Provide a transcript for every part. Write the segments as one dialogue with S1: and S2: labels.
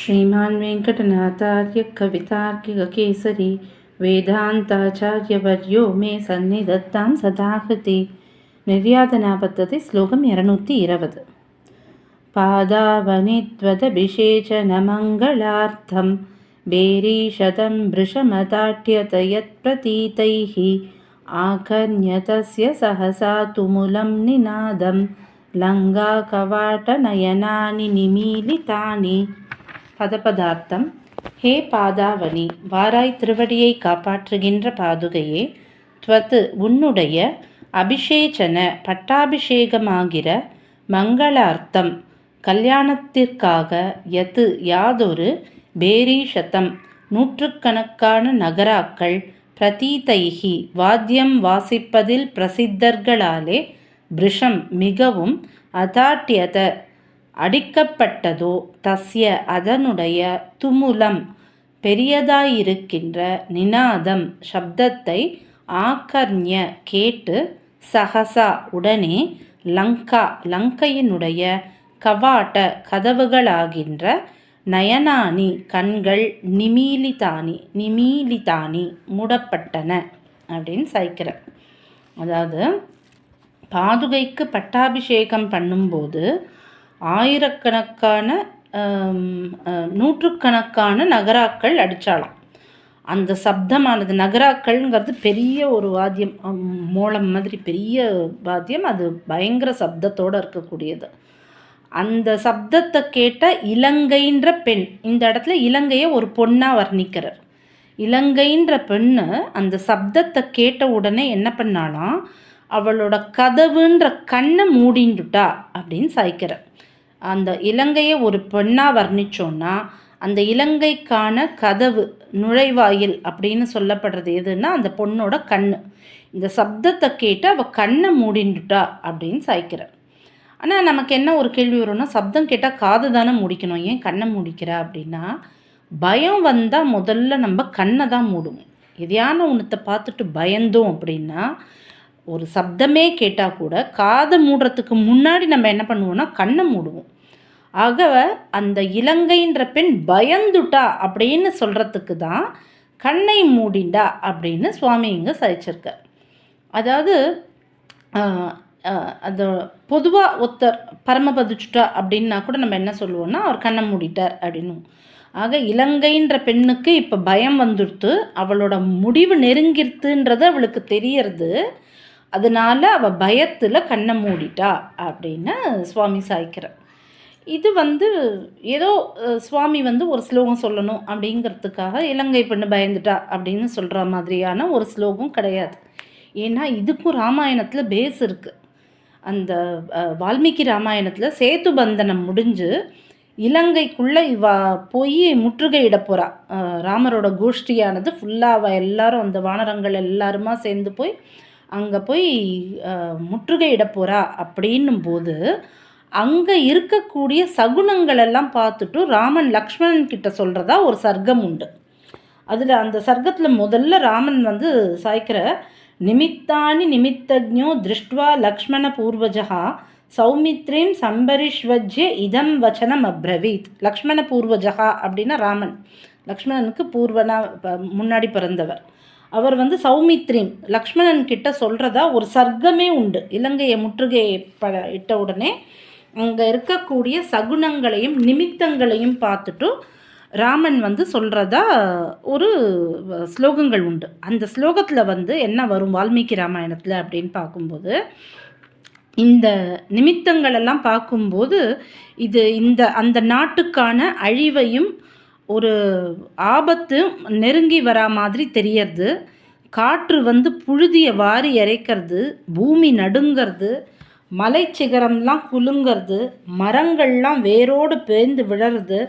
S1: श्रीमान् श्रीमान्वेङ्कटनाचार्यकवितार्ग्यकेसरी वेदान्ताचार्यवर्यो मे सन्निधत्तां सदाहति निर्यातना पद्धति श्लोकं एरनूति इरवत् पादावनि बेरीशतं भृशमताट्यत यत्प्रतीतैः आकर्ण्यतस्य सहसा तुमुलं निनादं लङ्गाकवाटनयनानि निमीलितानि। பதபதார்த்தம் ஹே பாதாவணி வாராய் திருவடியை காப்பாற்றுகின்ற பாதுகையே துவத்து உன்னுடைய அபிஷேச்சன பட்டாபிஷேகமாகிற மங்களார்த்தம். கல்யாணத்திற்காக யத்து யாதொரு பேரீஷத்தம் நூற்றுக்கணக்கான நகராக்கள் பிரதீதைகி வாத்தியம் வாசிப்பதில் பிரசித்தர்களாலே பிருஷம் மிகவும் அதாட்டியத அடிக்கப்பட்டதோ தஸ்ய அதனுடைய துமுலம் பெரியதாயிருக்கின்ற நினாதம் சப்தத்தை ஆக்கர்ணிய கேட்டு சகசா உடனே லங்கா லங்கையினுடைய கவாட்ட கதவுகளாகின்ற நயனானி கண்கள் நிமீலிதானி நிமீலிதானி மூடப்பட்டன அப்படின்னு சைக்கிறேன் அதாவது பாதுகைக்கு பட்டாபிஷேகம் பண்ணும்போது ஆயிரக்கணக்கான நூற்றுக்கணக்கான நகராக்கள் அடித்தாலாம் அந்த சப்தமானது நகராக்கள்ங்கிறது பெரிய ஒரு வாத்தியம் மோளம் மாதிரி பெரிய வாத்தியம். அது பயங்கர சப்தத்தோடு இருக்கக்கூடியது. அந்த சப்தத்தை கேட்ட இலங்கைன்ற பெண் இந்த இடத்துல இலங்கையை ஒரு பொண்ணாக வர்ணிக்கிறார். இலங்கைன்ற பெண்ணு அந்த சப்தத்தை கேட்ட உடனே என்ன பண்ணாலாம் அவளோட கதவுன்ற கண்ணை மூடிண்டுட்டா அப்படின்னு சாய்க்கிறார். அந்த இலங்கையை ஒரு பெண்ணாக வர்ணித்தோன்னா அந்த இலங்கைக்கான கதவு நுழைவாயில் அப்படின்னு சொல்லப்படுறது எதுன்னா அந்த பொண்ணோட கண் இந்த சப்தத்தை கேட்டு அவள் கண்ணை மூடிண்டுட்டா அப்படின்னு சாய்க்கிறார் ஆனால் நமக்கு என்ன ஒரு கேள்வி வரும்னா சப்தம் கேட்டால் காது தானே முடிக்கணும். ஏன் கண்ணை முடிக்கிறா அப்படின்னா பயம் வந்தால் முதல்ல நம்ம கண்ணை தான் மூடுவோம். எதையான ஒன்றத்தை பார்த்துட்டு பயந்தோம் அப்படின்னா ஒரு சப்தமே கேட்டால் கூட காதை மூடுறதுக்கு முன்னாடி நம்ம என்ன பண்ணுவோம்னா கண்ணை மூடுவோம். ஆக அந்த இலங்கைன்ற பெண் பயந்துட்டா அப்படின்னு சொல்கிறதுக்கு தான் கண்ணை மூடிண்டா அப்படின்னு சுவாமி இங்கே சகிச்சிருக்கார் அதாவது அது பொதுவாக ஒருத்தர் பரமபதிச்சுட்டா அப்படின்னா கூட நம்ம என்ன சொல்லுவோம்னா அவர் கண்ணை மூடிட்டார் அப்படின்னு. ஆக இலங்கைன்ற பெண்ணுக்கு இப்போ பயம் வந்துடுத்து அவளோட முடிவு நெருங்கிருத்துன்றது அவளுக்கு தெரியறது. அதனால் அவள் பயத்தில் கண்ணை மூடிட்டா அப்படின்னு சுவாமி சாய்க்கிறார். இது வந்து ஏதோ சுவாமி வந்து ஒரு ஸ்லோகம் சொல்லணும் அப்படிங்கிறதுக்காக இலங்கை பெண்ணு பயந்துட்டா அப்படின்னு சொல்கிற மாதிரியான ஒரு ஸ்லோகம் கிடையாது. ஏன்னா இதுக்கும் ராமாயணத்தில் பேஸ் இருக்குது அந்த வால்மீகி ராமாயணத்தில் சேத்து பந்தனம் முடிஞ்சு இலங்கைக்குள்ளே இவா போய் முற்றுகையிட போகிறா ராமரோட கோஷ்டியானது ஃபுல்லாக அவள் எல்லாரும் அந்த வானரங்கள் எல்லாருமா சேர்ந்து போய் அங்கே போய் முற்றுகையிட போகிறா அப்படின்னும் போது அங்கே இருக்கக்கூடிய சகுனங்களெல்லாம் பார்த்துட்டு ராமன் லக்ஷ்மணன் கிட்ட சொல்கிறதா ஒரு சர்க்கம் உண்டு. அதில் அந்த சர்க்கத்தில் முதல்ல ராமன் வந்து சாய்க்கிற நிமித்தானி நிமித்தஜோ திருஷ்டுவா லக்ஷ்மண பூர்வஜா சௌமித்ரீம் சம்பரிஷ்வஜ்ய இதம் வச்சனம் அப்ரவீத். லக்ஷ்மண பூர்வஜகா அப்படின்னா ராமன். லக்ஷ்மணனுக்கு பூர்வனா முன்னாடி பிறந்தவர். அவர் வந்து சௌமித்ரீம் லக்ஷ்மணன் கிட்ட சொல்கிறதா ஒரு சர்க்கமே உண்டு. இலங்கையை முற்றுகையை ப இட்ட உடனே அங்கே இருக்கக்கூடிய சகுனங்களையும் நிமித்தங்களையும் பார்த்துட்டும் ராமன் வந்து சொல்கிறதா ஒரு ஸ்லோகங்கள் உண்டு. அந்த ஸ்லோகத்தில் வந்து என்ன வரும் வால்மீகி ராமாயணத்தில் அப்படின்னு பார்க்கும்போது இந்த நிமித்தங்கள் எல்லாம் பார்க்கும்போது இது இந்த அந்த நாட்டுக்கான அழிவையும் ஒரு ஆபத்து நெருங்கி வரா மாதிரி தெரியறது. காற்று வந்து புழுதியை வாரி இறைக்கிறது பூமி நடுங்கிறது மலை சிகரம்லாம் குலுங்கிறது மரங்கள்லாம் வேரோடு பேர்ந்து விழறது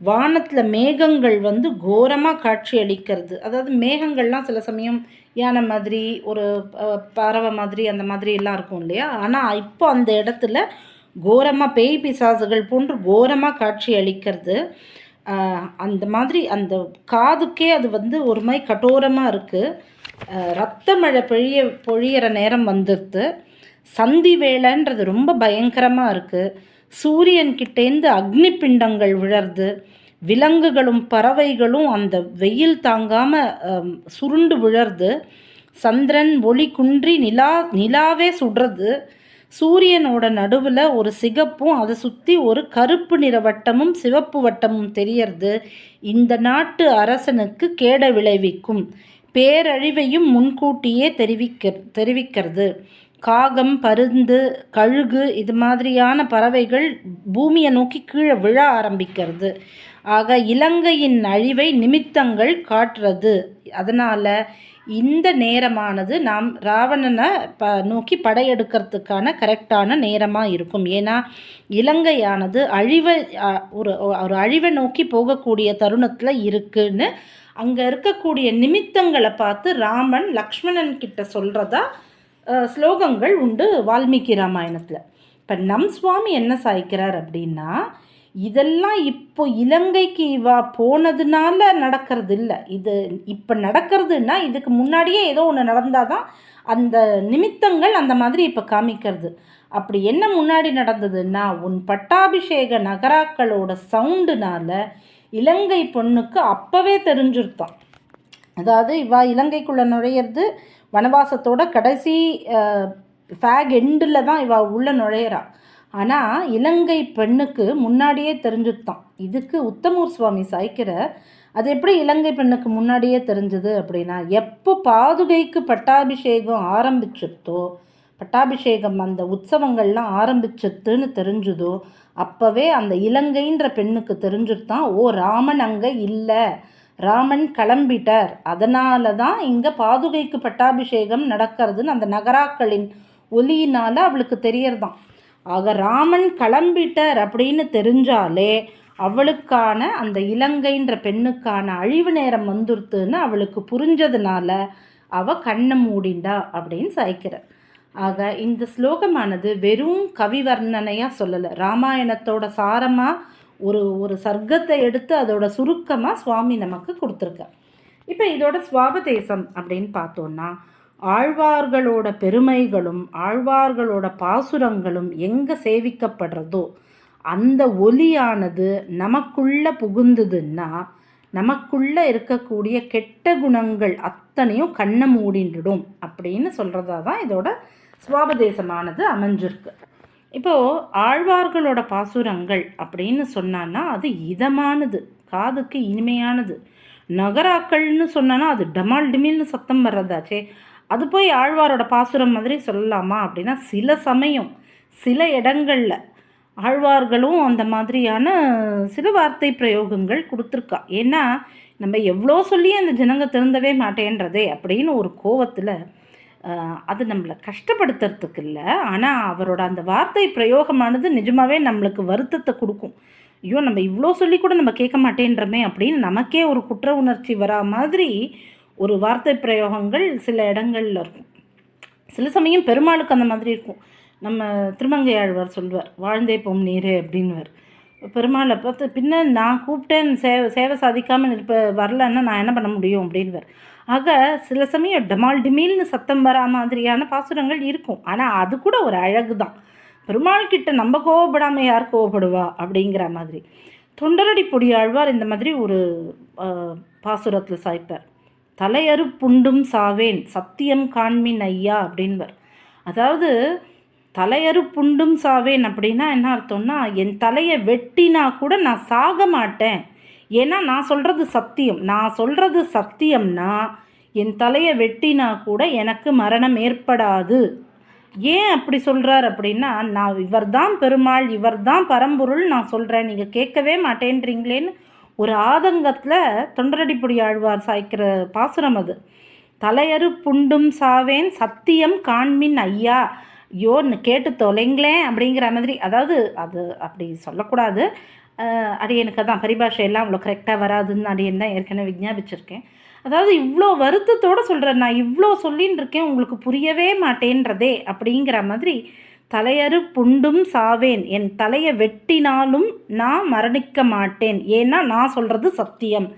S1: வானத்தில் மேகங்கள் வந்து கோரமாக காட்சி அளிக்கிறது. அதாவது மேகங்கள்லாம் சில சமயம் யானை மாதிரி ஒரு பறவை மாதிரி அந்த மாதிரி எல்லாம் இருக்கும் இல்லையா? ஆனால் இப்போ அந்த இடத்துல கோரமாக பேய் பிசாசுகள் போன்று கோரமாக காட்சி அளிக்கிறது. அந்த மாதிரி அந்த காதுக்கே அது வந்து ஒரு மாதிரி கட்டோரமாக இருக்குது ரத்த மழை பொழிய பொழியிற நேரம் வந்துடுது சந்தி வேலைன்றது ரொம்ப பயங்கரமாக இருக்குது சூரியன்கிட்டேருந்து அக்னி பிண்டங்கள் விழருது. விலங்குகளும் பறவைகளும் அந்த வெயில் தாங்காமல் சுருண்டு விழறது சந்திரன் ஒளி குன்றி நிலா நிலாவே சுடுறது. சூரியனோட நடுவில் ஒரு சிகப்பும் அதை சுற்றி ஒரு கருப்பு நிற வட்டமும் சிவப்பு வட்டமும் தெரியறது. இந்த நாட்டு அரசனுக்கு கேட விளைவிக்கும். பேரழிவையும் முன்கூட்டியே தெரிவிக்க தெரிவிக்கிறது. காகம் பருந்து கழுகு இது மாதிரியான பறவைகள் பூமியை நோக்கி கீழே விழ ஆரம்பிக்கிறது. ஆக இலங்கையின் அழிவை நிமித்தங்கள் காட்டுறது. அதனால் இந்த நேரமானது நாம் ராவணனை ப நோக்கி படையெடுக்கிறதுக்கான கரெக்டான நேரமாக இருக்கும். ஏன்னா இலங்கையானது அழிவை ஒரு ஒரு அழிவை நோக்கி போகக்கூடிய தருணத்தில் இருக்குன்னு அங்கே இருக்கக்கூடிய நிமித்தங்களை பார்த்து ராமன் லக்ஷ்மணன் கிட்ட சொல்கிறதா ஸ்லோகங்கள் உண்டு வால்மீகி ராமாயணத்தில். இப்போ நம் சுவாமி என்ன சாய்க்கிறார் அப்படின்னா இதெல்லாம் இப்போ இலங்கைக்கு இவா போனதுனால நடக்கிறது இல்லை இது இப்போ நடக்கிறதுன்னா இதுக்கு முன்னாடியே ஏதோ ஒன்று நடந்தால் தான் அந்த நிமித்தங்கள் அந்த மாதிரி இப்போ காமிக்கிறது. அப்படி என்ன முன்னாடி நடந்ததுன்னா உன் பட்டாபிஷேக நகராக்களோட சவுண்டுனால இலங்கை பொண்ணுக்கு அப்போவே தெரிஞ்சிருத்தான். அதாவது இவா இலங்கைக்குள்ளே நுழையிறது வனவாசத்தோட கடைசி ஃபேக் எண்டில் தான் இவா உள்ளே நுழையிறா. ஆனால் இலங்கை பெண்ணுக்கு முன்னாடியே தெரிஞ்சுத்தான் இதுக்கு உத்தமூர் சுவாமி சாய்க்கிற அது எப்படி இலங்கை பெண்ணுக்கு முன்னாடியே தெரிஞ்சது அப்படின்னா எப்போ பாதுகைக்கு பட்டாபிஷேகம் ஆரம்பிச்சிருத்தோ பட்டாபிஷேகம் அந்த உற்சவங்கள்லாம் ஆரம்பிச்சதுன்னு தெரிஞ்சுதோ அப்போவே அந்த இலங்கைன்ற பெண்ணுக்கு தெரிஞ்சுருத்தான் ஓ ராமன் அங்கே இல்லை. ராமன் கிளம்பிட்டார். அதனால தான் இங்கே பாதுகைக்கு பட்டாபிஷேகம் நடக்கிறதுன்னு அந்த நகராக்களின் ஒலியினால் அவளுக்கு தெரியறதான் ஆக ராமன் கிளம்பிட்டார் அப்படின்னு தெரிஞ்சாலே அவளுக்கான அந்த இலங்கைன்ற பெண்ணுக்கான அழிவு நேரம் வந்துருத்துன்னு அவளுக்கு புரிஞ்சதுனால அவ கண்ணை மூடிண்டா அப்படின்னு சாய்க்கிறார். ஆக இந்த ஸ்லோகமானது வெறும் கவி வர்ணனையாக சொல்லலை. ராமாயணத்தோட சாரமாக ஒரு ஒரு சர்க்கத்தை எடுத்து அதோட சுருக்கமாக சுவாமி நமக்கு கொடுத்துருக்க. இப்போ இதோட சுவாபதேசம் அப்படின்னு பார்த்தோன்னா ஆழ்வார்களோட பெருமைகளும் ஆழ்வார்களோட பாசுரங்களும் எங்கே சேவிக்கப்படுறதோ அந்த ஒலியானது நமக்குள்ள புகுந்ததுன்னா நமக்குள்ள இருக்கக்கூடிய கெட்ட குணங்கள் அத்தனையும் கண்ணை மூடிண்டுடும் அப்படின்னு சொல்கிறதா தான் இதோட சுவாபதேசமானது அமைஞ்சிருக்கு. இப்போது ஆழ்வார்களோட பாசுரங்கள் அப்படின்னு சொன்னான்னா அது இதமானது காதுக்கு இனிமையானது. நகராக்கள்னு சொன்னான்னா அது டமால் டிமில்னு சத்தம் வர்றதாச்சே. அது போய் ஆழ்வாரோட பாசுரம் மாதிரி சொல்லலாமா அப்படின்னா சில சமயம் சில இடங்களில் ஆழ்வார்களும் அந்த மாதிரியான சில வார்த்தை பிரயோகங்கள் கொடுத்துருக்கா. ஏன்னா நம்ம எவ்வளோ சொல்லி அந்த ஜனங்க திருந்தவே மாட்டேன்றதே அப்படின்னு ஒரு கோவத்தில் அது நம்மளை கஷ்டப்படுத்துறதுக்கு இல்லை ஆனால் அவரோட அந்த வார்த்தை பிரயோகமானது நிஜமாகவே நம்மளுக்கு வருத்தத்தை கொடுக்கும். ஐயோ நம்ம இவ்வளோ சொல்லி கூட நம்ம கேட்க மாட்டேன்றமே அப்படின்னு நமக்கே ஒரு குற்ற உணர்ச்சி வரா மாதிரி ஒரு வார்த்தை பிரயோகங்கள் சில இடங்களில் இருக்கும். சில சமயம் பெருமாளுக்கு அந்த மாதிரி இருக்கும். நம்ம திருமங்கையாழ்வார் சொல்வார் வாழ்ந்தே போம் நீரே அப்படின்வார் பெருமாளை பார்த்து பின்ன நான் கூப்பிட்டேன் சேவை சேவை சாதிக்காமல் இருப்ப வரலன்னா நான் என்ன பண்ண முடியும்? அப்படின்வார் ஆக சில சமயம் டமால் டிமீல்னு சத்தம் வரா மாதிரியான பாசுரங்கள் இருக்கும். ஆனால் அது கூட ஒரு அழகு தான் பெருமாள் கிட்ட நம்ம கோவப்படாமல் யார் கோவப்படுவா? அப்படிங்கிற மாதிரி. தொண்டரடி பொடி ஆழ்வார் இந்த மாதிரி ஒரு பாசுரத்தில் சாய்ப்பார். தலையறு புண்டும் சாவேன் சத்தியம் காண்மின் ஐயா அப்படின்வர் அதாவது தலையறு புண்டும் சாவேன் அப்படின்னா என்ன அர்த்தம்னா என் தலையை வெட்டினா கூட நான் சாக மாட்டேன். ஏன்னா நான் சொல்கிறது சத்தியம். நான் சொல்கிறது சத்தியம்னா என் தலையை வெட்டினா கூட எனக்கு மரணம் ஏற்படாது. ஏன் அப்படி சொல்கிறார் அப்படின்னா நான் இவர் தான் பெருமாள் இவர் தான் பரம்பொருள் நான் சொல்கிறேன் நீங்கள் கேட்கவே மாட்டேன்றீங்களேன்னு ஒரு ஆதங்கத்தில் தொண்டரடிப்பொடி ஆழ்வார் சாய்க்கிற பாசுரம் அது. தலையறு புண்டும் சாவேன் சத்தியம் காண்மின் ஐயா. ஐயோ கேட்டு தொலைங்களேன் அப்படிங்கிற மாதிரி. அதாவது அது அப்படி சொல்லக்கூடாது. அது எனக்கு அதான் பரிபாஷையெல்லாம் அவ்வளோ கரெக்டாக வராதுன்னு அடியன் தான் ஏற்கனவே விஞ்ஞாபிச்சிருக்கேன். அதாவது இவ்வளோ வருத்தத்தோடு சொல்கிறேன் நான் இவ்வளோ சொல்லின்னு இருக்கேன் உங்களுக்கு புரியவே மாட்டேன்றதே அப்படிங்கிற மாதிரி தலையறு புண்டும் சாவேன். என் தலையை வெட்டினாலும் நான் மரணிக்க மாட்டேன். ஏன்னா நான் சொல்கிறது சத்தியம்.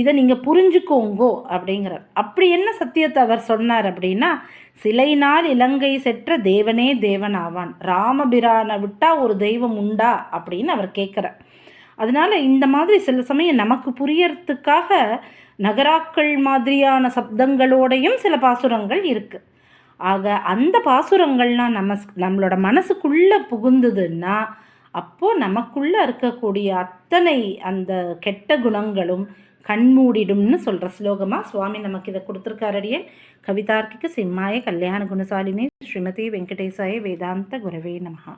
S1: இதை நீங்கள் புரிஞ்சுக்கோங்கோ அப்படிங்கிறார். அப்படி என்ன சத்தியத்தை அவர் சொன்னார் அப்படின்னா சிலை நாள் இலங்கை செற்ற தேவனே தேவன் ஆவான் ராமபிரானை விட்டால் ஒரு தெய்வம் உண்டா? அப்படின்னு அவர் கேட்குறார். அதனால் இந்த மாதிரி சில சமயம் நமக்கு புரியறதுக்காக நகராக்கள் மாதிரியான சப்தங்களோடையும் சில பாசுரங்கள் இருக்குது ஆக அந்த பாசுரங்கள்லாம் நம்ம நம்மளோட மனசுக்குள்ளே புகுந்ததுன்னா அப்போது நமக்குள்ளே இருக்கக்கூடிய அத்தனை அந்த கெட்ட குணங்களும் கண்மூடிடும்னு சொல்கிற ஸ்லோகமாக சுவாமி நமக்கு இதை கொடுத்துருக்காரடியே கவிதார்க்கிக சிம்மாய கல்யாண குணசாலினி ஸ்ரீமதி வெங்கடேசாய வேதாந்த குரவே நமகா